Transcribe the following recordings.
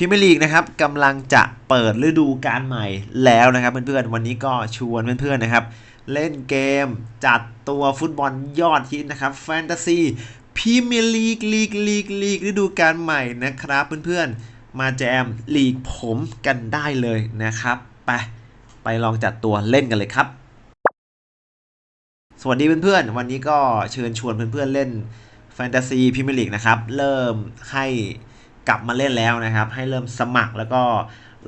พรีเมียร์ลีกนะครับกำลังจะเปิดฤดูกาลใหม่แล้วนะครับ เพื่อนๆวันนี้ก็ชวนเพื่อนๆนะครับ เล่นเกมจัดตัวฟุตบอลยอดฮิตนะครับแฟนตาซีพรีเมียร์ลีกลีกลีกลีกฤดูกาลใหม่นะครับ เพื่อนๆมาแจมลีกผมกันได้เลยนะครับไปไปลองจัดตัวเล่นกันเลยครับ สวัสดีเพื่อนๆวันนี้ก็เชิญชวนเพื่อนๆเล่นแฟนตาซีพรีเมียร์ลีกนะครับเริ่มให้ กลับมาเล่นแล้วนะครับ ให้เริ่มสมัครแล้วก็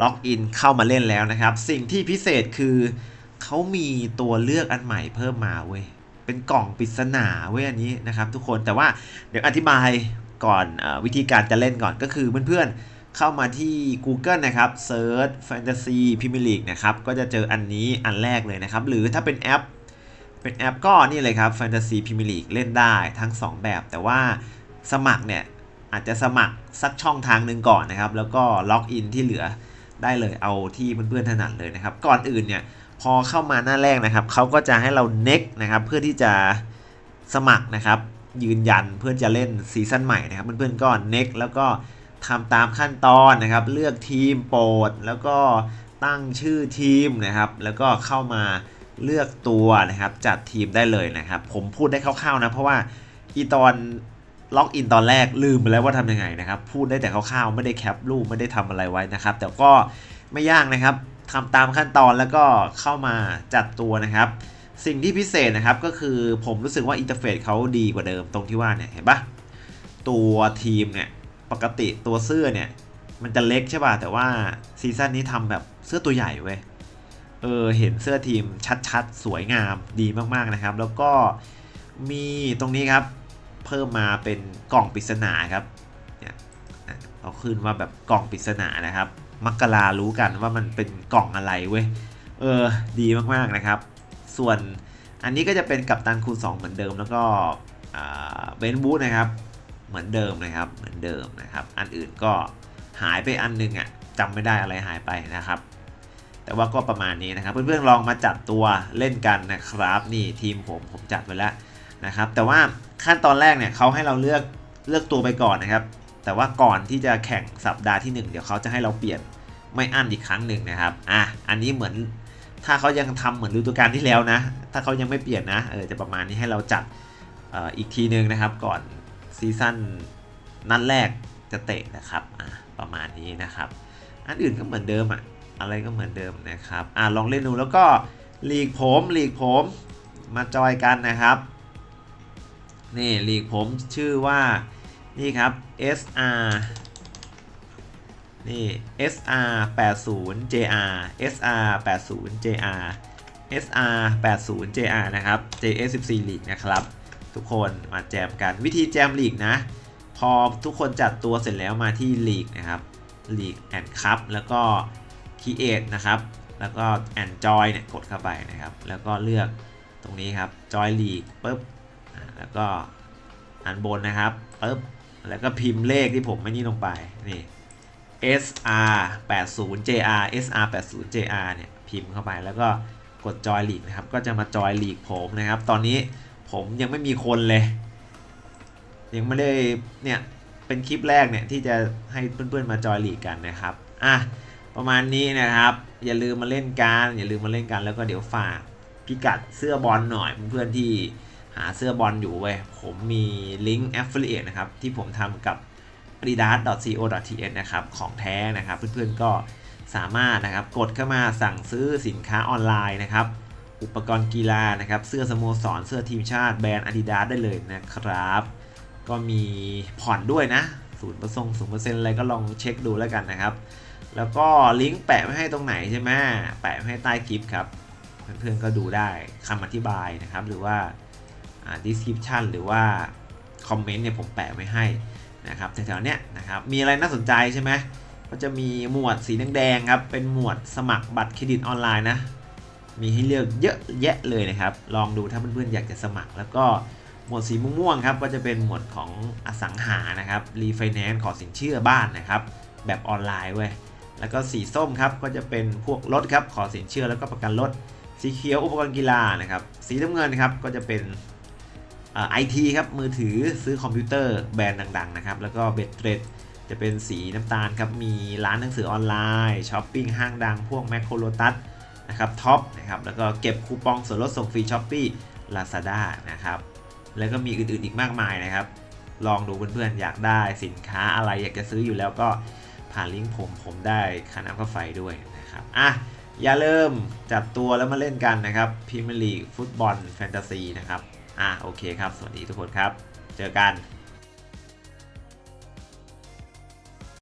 ล็อกอินเข้ามาเล่นแล้วนะครับ สิ่งที่พิเศษคือเขามีตัวเลือกอันใหม่เพิ่มมาเว้ยเป็นกล่องปริศนาเว้ยอันนี้นะครับ ทุกคนแต่ว่าเดี๋ยวอธิบายก่อนออวิธีการจะเล่นก่อนก็คือเพื่อนๆเข้ามาที่ Google นะครับ Search Fantasy Premier League นะครับก็จะเจออันนี้อันแรกเลยนะครับ หรือถ้าเป็นแอป เป็นแอปก็นี่เลยครับ Fantasy Premier League เล่นได้ทั้ง 2 แบบ แต่ว่าสมัครเนี่ย อาจจะสมัครสักช่องทางหนึ่งก่อนนะครับ แล้วก็ล็อกอินที่เหลือได้เลยเอาที่เพื่อนๆถนัดเลยนะครับ ก่อนอื่นเนี่ยพอเข้ามาหน้าแรกนะครับเขาก็จะให้เรา next นะครับเพื่อที่จะสมัครนะครับ ยืนยันเพื่อจะเล่นซีซั่นใหม่นะครับเพื่อนๆก็ next แล้วก็ทำตามขั้นตอนนะครับ เลือกทีมโปรด แล้วก็ตั้งชื่อทีมนะครับ แล้วก็เข้ามาเลือกตัวนะครับ จัดทีมได้เลยนะครับ ผมพูดได้คร่าวๆนะ เพราะว่าอีตอน ล็อกอินตอนแรกลืมไปแล้วว่าทำยังไงนะครับ พูดได้แต่คร่าวๆไม่ได้แคปรูปไม่ได้ทำอะไรไว้นะครับ แต่ก็ไม่ยากนะครับทำตามขั้นตอนแล้วก็เข้ามาจัดตัวนะครับ สิ่งที่พิเศษนะครับก็คือผมรู้สึกว่าอินเทอร์เฟซเขาดีกว่าเดิมตรงที่ว่าเนี่ยเห็นปะตัวทีมเนี่ยปกติตัวเสื้อเนี่ยมันจะเล็กใช่ป่ะแต่ว่าซีซั่นนี้ทำแบบเสื้อตัวใหญ่เว้ยเออเห็นเสื้อทีมชัดๆ สวยงามดีมากๆนะครับ แล้วก็มีตรงนี้ครับ เพิ่มมาเป็นกล่องปริศนาครับเนี่ยเอาขึ้นว่าแบบกล่องปริศนานะครับ มักกรารู้กันว่ามันเป็นกล่องอะไรเว้ย เออ ดีมากๆนะครับ ส่วนอันนี้ก็จะเป็นกัปตันคูณ 2 เหมือนเดิม แล้วก็เบนบูธนะครับ เหมือนเดิมนะครับ เหมือนเดิมนะครับ อันอื่นก็หายไปอันนึงอะ่ะจำไม่ได้อะไรหายไปนะครับ แต่ว่าก็ประมาณนี้นะครับ เพื่อนๆลองมาจัดตัวเล่นกันนะครับ นี่ทีมผมผมจัดไว้แล้วนะครับ แต่ว่า ขั้นตอนแรกเนี่ยเขาให้เราเลือกเลือกตัวไปก่อนนะครับ แต่ว่าก่อนที่จะแข่งสัปดาห์ที่ 1 เดี๋ยวเขาจะให้เราเปลี่ยนไม่อั้นอีกครั้งหนึ่งนะครับ อะ อันนี้เหมือนถ้าเขายังทำเหมือนฤดูกาลที่แล้วนะ ถ้าเขายังไม่เปลี่ยนนะ เออ จะประมาณนี้ให้เราจัดอออีกทีหนึ่งนะครับ ก่อนซีซั่นนัดแรกจะเตะนะครับ อะ ประมาณนี้นะครับ อันอื่นก็เหมือนเดิมอะอะไรก็เหมือนเดิมนะครับ อะ ลองเล่นดูแล้วก็ลีกผมลีกผมมาจอยกันนะครับ นี่ลีกผมชื่อว่า นี่ครับ SR นี่ SR 80 JR SR 80 JR SR 80 JR นะครับ JS14 League นะครับ ทุกคนมาแจมกันวิธีแจมลีกนะ พอทุกคนจัดตัวเสร็จแล้วมาที่ลีกนะครับ League and Cup แล้วก็ Create นะครับ แล้วก็ and Join เนี่ยกดเข้าไปนะครับ แล้วก็เลือกตรงนี้ครับ Join League ปุ๊บ แล้วก็อันบนนะครับปุ๊บแล้วก็พิมพ์เลขที่ผมไม่นี่ลงไปนี่ SR 80 JR SR 80 JR เนี่ยพิมพ์เข้าไปแล้วก็กดจอยลีกนะครับ ก็จะมาจอยลีกผมนะครับ ตอนนี้ผมยังไม่มีคนเลย ยังไม่ได้เนี่ยเป็นคลิปแรกเนี่ยที่จะให้เพื่อนๆมาจอยลีกกันนะครับอะประมาณนี้นะครับ อย่าลืมมาเล่นกันอย่าลืมมาเล่นกันแล้วก็เดี๋ยวฝากพิกัดเสื้อบอลหน่อยเพื่อนๆที่าเสื้อบอลอยู่เว้ย ผมมีลิงก์ affiliate นะครับ ที่ผมทำกับ adidas.co.th นะครับ ของแท้นะครับ เพื่อนๆก็สามารถนะครับกดเข้ามาสั่งซื้อสินค้าออนไลน์นะครับ อุปกรณ์กีฬานะครับ เสื้อสโมสร เสื้อทีมชาติแบรนด์ Adidas ได้เลยนะครับ ก็มีผ่อนด้วยนะศูนย์เปอร์เซ็นต์ศูนย์เปอร์เซ็นต์อะไรก็ลองเช็คดูแล้วกันนะครับ แล้วก็ลิงก์แปะไว้ให้ตรงไหนใช่ไหมแปะไว้ให้ใต้คลิปครับ เพื่อนๆก็ดูได้คำอธิบายนะครับ หรือว่า description หรือว่าคอมเมนต์เนี่ยผมแปะไว้ให้นะครับแถวๆเนี้ยนะครับมีอะไรน่าสนใจใช่ไหมก็จะมีหมวดสีแดงๆครับเป็นหมวดสมัครบัตรเครดิตออนไลน์นะมีให้เลือกเยอะแยะเลยนะครับ ลองดูถ้าเพื่อนๆอยากจะสมัคร แล้วก็หมวดสีม่วงๆครับก็จะเป็นหมวดของอสังหานะครับรีไฟแนนซ์ขอสินเชื่อบ้านนะครับแบบออนไลน์เว้ยแล้วก็สีส้มครับก็จะเป็นพวกรถครับขอสินเชื่อแล้วก็ประกันรถสีเขียวอุปกรณ์กีฬานะครับสีน้ำเงินครับก็จะเป็น ไอทีครับมือถือซื้อคอมพิวเตอร์แบรนด์ดังๆนะครับแล้วก็เบ็ดเรดจะเป็นสีน้ำตาลครับมีร้านหนังสือออนไลน์ช้อปปิ้งห้างดังพวกแมคโครโลตัสนะครับท็อปนะครับแล้วก็เก็บคูปองส่วนลดส่งฟรีช้อปปี้ลาซาด้านะครับแล้วก็มีอื่นๆอีกมากมายนะครับ ลองดูเพื่อนๆอยากได้สินค้าอะไรอยากจะซื้ออยู่แล้วก็ผ่านลิงก์ผมผมได้ค่าน้ำค่าไฟด้วยนะครับอะอย่าลืมจัดตัวแล้วมาเล่นกันนะครับพรีเมียร์ลีกฟุตบอลแฟนตาซีนะครับ อะโอเคครับ สวัสดีทุกคนครับ เจอกัน